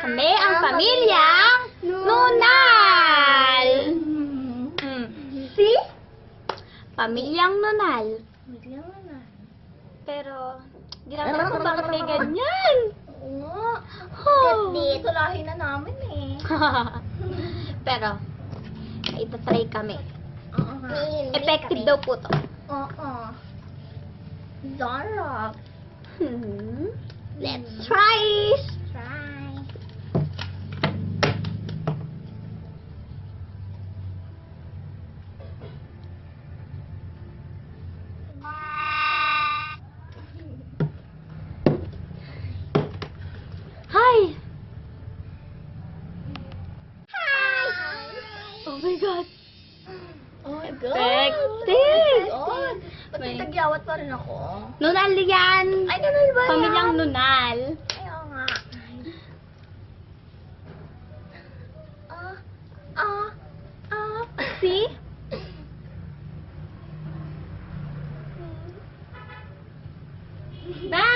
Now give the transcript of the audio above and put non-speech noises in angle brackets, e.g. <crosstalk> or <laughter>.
Kami ang pamilyang Nunal! Hmm. See? Pamilyang Nunal. Pero, natin alam kung bakit may ganyan. Oo. Oh. Kahit dito, lahi na namin eh. <laughs> Pero, itatry kami. Oo. Effective daw po to. Oo. Zarap. Hmm. Let's try! Try. My God! Oh my God! Effective! Oh my God! Ba't may tagyawat pa rin ako? Nunal yan! Ay, nanay ba yan? Pamilyang Nunal. Ay, oo nga. Ah, ah, ah. See? Bye!